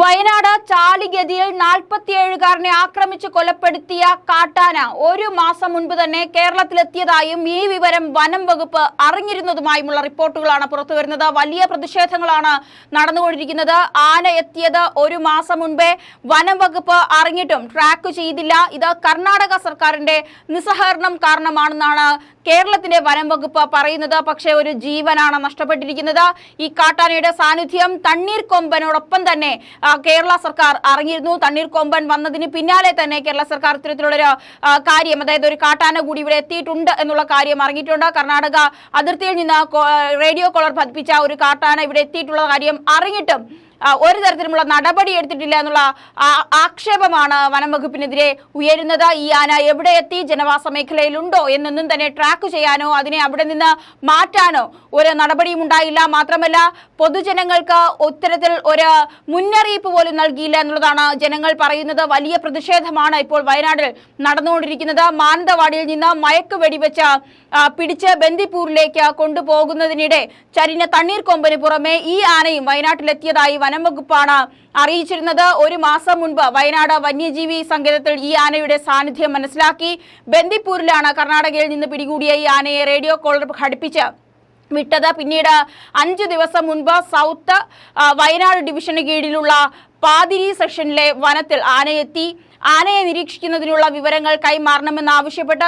വയനാട് ചാലിഗതിയിൽ നാൽപ്പത്തിയേഴുകാരനെ ആക്രമിച്ച് കൊലപ്പെടുത്തിയ കാട്ടാന ഒരു മാസം മുൻപ് തന്നെ കേരളത്തിലെത്തിയതായും ഈ വിവരം വനം വകുപ്പ് അറിഞ്ഞിരുന്നതുമായുമുള്ള റിപ്പോർട്ടുകളാണ് പുറത്തുവരുന്നത്. വലിയ പ്രതിഷേധങ്ങളാണ് നടന്നുകൊണ്ടിരിക്കുന്നത്. ആന എത്തിയത് ഒരു മാസം മുൻപേ വനം വകുപ്പ് അറിഞ്ഞിട്ടും ട്രാക്ക് ചെയ്തില്ല. ഇത് കർണാടക സർക്കാരിന്റെ നിസ്സഹകരണം കാരണമാണെന്നാണ് കേരളത്തിന്റെ വനം വകുപ്പ് പറയുന്നത്. പക്ഷേ ഒരു ജീവനാണ് നഷ്ടപ്പെട്ടിരിക്കുന്നത്. ഈ കാട്ടാനയുടെ സാന്നിധ്യം തണ്ണീർ കൊമ്പനോടൊപ്പം തന്നെ കേരള സർക്കാർ അറിഞ്ഞിരുന്നു തണ്ണീർക്കൊമ്പൻ വന്നതിന് പിന്നാലെ തന്നെ കേരള സർക്കാർ ഇത്തരത്തിലുള്ളൊരു കാര്യം അതായത് ഒരു കാട്ടാന കൂടി ഇവിടെ എത്തിയിട്ടുണ്ട് എന്നുള്ള കാര്യം അറിഞ്ഞിട്ടുണ്ട്. കർണാടക അതിർത്തിയിൽ നിന്ന് റേഡിയോ കോളർ പതിപ്പിച്ച ഒരു കാട്ടാന ഇവിടെ എത്തിയിട്ടുള്ള കാര്യം അറിഞ്ഞിട്ടും ഒരു തരത്തിലുമുള്ള നടപടി എടുത്തിട്ടില്ല എന്നുള്ള ആക്ഷേപമാണ് വനം വകുപ്പിനെതിരെ ഉയരുന്നത്. ഈ ആന എവിടെ എത്തി? ജനവാസ മേഖലയിലുണ്ടോ? എന്നൊന്നും തന്നെ ട്രാക്ക് ചെയ്യാനോ അതിനെ അവിടെ നിന്ന് മാറ്റാനോ ഒരു നടപടിയും ഉണ്ടായില്ല. മാത്രമല്ല പൊതുജനങ്ങൾക്ക് ഉത്തരത്തിൽ ഒരു മുന്നറിയിപ്പ് പോലും നൽകിയില്ല എന്നുള്ളതാണ് ജനങ്ങൾ പറയുന്നത്. വലിയ പ്രതിഷേധമാണ് ഇപ്പോൾ വയനാട്ടിൽ നടന്നുകൊണ്ടിരിക്കുന്നത്. മാനന്തവാടിയിൽ നിന്ന് മയക്ക് വെടിവെച്ച് പിടിച്ച് ബന്ദിപ്പൂരിലേക്ക് കൊണ്ടുപോകുന്നതിനിടെ ചരിഞ്ഞ തണ്ണീർക്കൊമ്പന് പുറമെ ഈ ആനയും വയനാട്ടിലെത്തിയതായി വനം വകുപ്പാണ് അറിയിച്ചിരുന്നത്. ഒരു മാസം മുൻപ് വയനാട് വന്യജീവി സങ്കേതത്തിൽ ഈ ആനയുടെ സാന്നിധ്യം മനസ്സിലാക്കി. ബന്ദിപ്പൂരിലാണ് കർണാടകയിൽ നിന്ന് പിടികൂടിയ ഈ ആനയെ റേഡിയോ കോളർ ഘടിപ്പിച്ച് വിട്ടത്. പിന്നീട് അഞ്ചു ദിവസം മുൻപ് സൗത്ത് വയനാട് ഡിവിഷന് കീഴിലുള്ള പാതിരി സെക്ഷനിലെ വനത്തിൽ ആനയെത്തി. ആനയെ നിരീക്ഷിക്കുന്നതിനുള്ള വിവരങ്ങൾ കൈമാറണമെന്നാവശ്യപ്പെട്ട്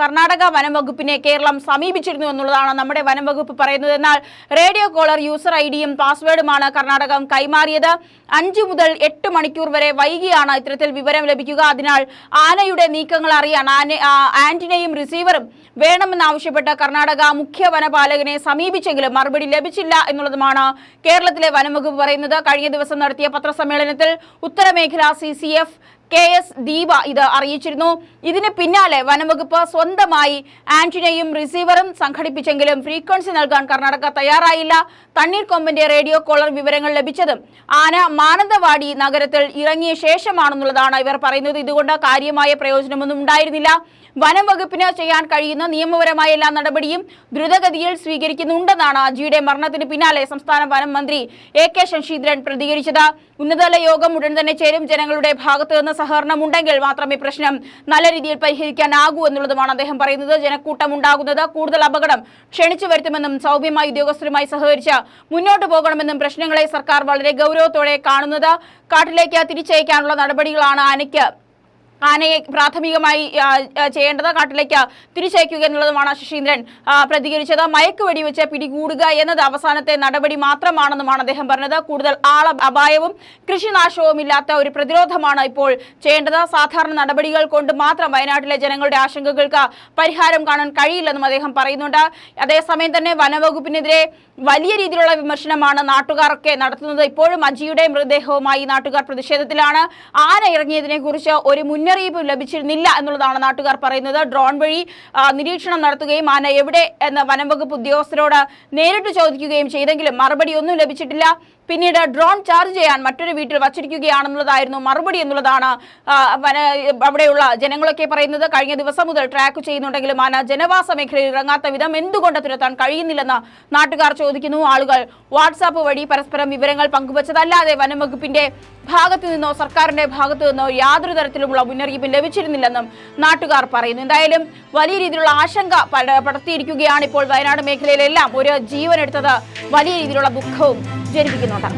കർണാടക വനം വകുപ്പിനെ കേരളം സമീപിച്ചിരുന്നു എന്നുള്ളതാണ് നമ്മുടെ വനം വകുപ്പ് പറയുന്നത്. എന്നാൽ റേഡിയോ കോളർ യൂസർ ഐ ഡിയും പാസ്വേഡുമാണ് കർണാടകം കൈമാറിയത്. അഞ്ചു മുതൽ എട്ട് മണിക്കൂർ വരെ വൈകിയാണ് ഇത്തരത്തിൽ വിവരം ലഭിക്കുക. അതിനാൽ ആനയുടെ നീക്കങ്ങൾ അറിയാൻ ആന ആന്റിനയും റിസീവറും വേണമെന്നാവശ്യപ്പെട്ട് കർണാടക മുഖ്യ വനപാലകനെ സമീപിച്ചെങ്കിലും മറുപടി ലഭിച്ചില്ല എന്നുള്ളതുമാണ് കേരളത്തിലെ വനംവകുപ്പ് പറയുന്നത്. കഴിഞ്ഞ ദിവസം നടത്തിയ പത്രസമ്മേളനത്തിൽ ഉത്തരമേഖല C C F K S Deepa ഇത് അറിയിച്ചിരുന്നു. ഇതിന് പിന്നാലെ വനംവകുപ്പ് സ്വന്തമായി ആന്റിനയും റിസീവറും സംഘടിപ്പിച്ചെങ്കിലും ഫ്രീക്വൻസി നൽകാൻ കർണാടക തയ്യാറായില്ല. തണ്ണീർക്കൊമ്പിന്റെ റേഡിയോ കോളർ വിവരങ്ങൾ ലഭിച്ചതും ആന മാനന്തവാടി നഗരത്തിൽ ഇറങ്ങിയ ശേഷമാണെന്നുള്ളതാണ് ഇവർ പറയുന്നത്. ഇതുകൊണ്ട് കാര്യമായ പ്രയോജനമൊന്നും ഉണ്ടായിരുന്നില്ല. വനം വകുപ്പിന് ചെയ്യാൻ കഴിയുന്ന നിയമപരമായ എല്ലാ നടപടിയും ദ്രുതഗതിയിൽ സ്വീകരിക്കുന്നുണ്ടെന്നാണ് അജിയുടെ മരണത്തിന് പിന്നാലെ സംസ്ഥാന വനം മന്ത്രി എ കെ ശശീന്ദ്രൻ പ്രതികരിച്ചത്. ഉന്നതതല യോഗം ഉടൻ തന്നെ ചേരും. ജനങ്ങളുടെ ഭാഗത്തു നിന്ന് സഹകരണം ഉണ്ടെങ്കിൽ മാത്രമേ പ്രശ്നം നല്ല രീതിയിൽ പരിഹരിക്കാനാകൂ എന്നുള്ളതുമാണ് അദ്ദേഹം പറയുന്നത്. ജനക്കൂട്ടം ഉണ്ടാകുന്നത് കൂടുതൽ അപകടം ക്ഷണിച്ചു വരുത്തുമെന്നും സൗമ്യമായി ഉദ്യോഗസ്ഥരുമായി സഹകരിച്ച് മുന്നോട്ട് പോകണമെന്നും പ്രശ്നങ്ങളെ സർക്കാർ വളരെ ഗൗരവത്തോടെ കാണുന്നത്. കാട്ടിലേക്ക് തിരിച്ചയക്കാനുള്ള നടപടികളാണ് ആനയ്ക്ക് ആനയെ പ്രാഥമികമായി ചെയ്യേണ്ടത് കാട്ടിലേക്ക് തിരിച്ചയക്കുക എന്നുള്ളതുമാണ് ശശീന്ദ്രൻ പ്രതികരിച്ചത്. മയക്ക് വെടിവെച്ച് പിടികൂടുക എന്നത് അവസാനത്തെ നടപടി മാത്രമാണെന്നുമാണ് അദ്ദേഹം പറഞ്ഞത്. കൂടുതൽ ആള അപായവും കൃഷിനാശവും ഇല്ലാത്ത ഒരു പ്രതിരോധമാണ് ഇപ്പോൾ ചെയ്യേണ്ടത്. സാധാരണ നടപടികൾ കൊണ്ട് മാത്രം വയനാട്ടിലെ ജനങ്ങളുടെ ആശങ്കകൾക്ക് പരിഹാരം കാണാൻ കഴിയില്ലെന്നും അദ്ദേഹം പറയുന്നുണ്ട്. അതേസമയം തന്നെ വനവകുപ്പിനെതിരെ വലിയ രീതിയിലുള്ള വിമർശനമാണ് നാട്ടുകാരൊക്കെ നടത്തുന്നത്. ഇപ്പോഴും അജിയുടെ മൃതദേഹവുമായി നാട്ടുകാർ പ്രതിഷേധത്തിലാണ്. ആന ഇറങ്ങിയതിനെ കുറിച്ച് ഒരു മുന്നറിയിപ്പ് ലഭിച്ചിരുന്നില്ല എന്നുള്ളതാണ് നാട്ടുകാർ പറയുന്നത്. ഡ്രോൺ വഴി നിരീക്ഷണം നടത്തുകയും ആന എവിടെ എന്ന് വനംവകുപ്പ് ഉദ്യോഗസ്ഥരോട് നേരിട്ട് ചോദിക്കുകയും ചെയ്തെങ്കിലും മറുപടി ഒന്നും ലഭിച്ചിട്ടില്ല. പിന്നീട് ഡ്രോൺ ചാർജ് ചെയ്യാൻ മറ്റൊരു വീട്ടിൽ വച്ചിരിക്കുകയാണെന്നുള്ളതായിരുന്നു മറുപടി എന്നുള്ളതാണ് അവിടെയുള്ള ജനങ്ങളൊക്കെ പറയുന്നത്. കഴിഞ്ഞ ദിവസം മുതൽ ട്രാക്ക് ചെയ്യുന്നുണ്ടെങ്കിലും ആന ജനവാസ മേഖലയിൽ ഇറങ്ങാത്ത വിധം എന്തുകൊണ്ട് തുരത്താൻ കഴിയുന്നില്ലെന്ന് നാട്ടുകാർ ചോദിക്കുന്നു. ആളുകൾ വാട്സാപ്പ് വഴി പരസ്പരം വിവരങ്ങൾ പങ്കുവച്ചതല്ലാതെ വനംവകുപ്പിന്റെ ഭാഗത്തു നിന്നോ സർക്കാരിന്റെ ഭാഗത്തു നിന്നോ യാതൊരു തരത്തിലുമുള്ള മുന്നറിയിപ്പും ലഭിച്ചിരുന്നില്ലെന്നും നാട്ടുകാർ പറയുന്നു. എന്തായാലും വലിയ രീതിയിലുള്ള ആശങ്ക പടർത്തിയിരിക്കുകയാണ് ഇപ്പോൾ വയനാട് മേഖലയിലെല്ലാം. ഒരു ജീവനെടുത്തത് വലിയ രീതിയിലുള്ള ദുഃഖവും ജനിപ്പിക്കുന്നുണ്ട്.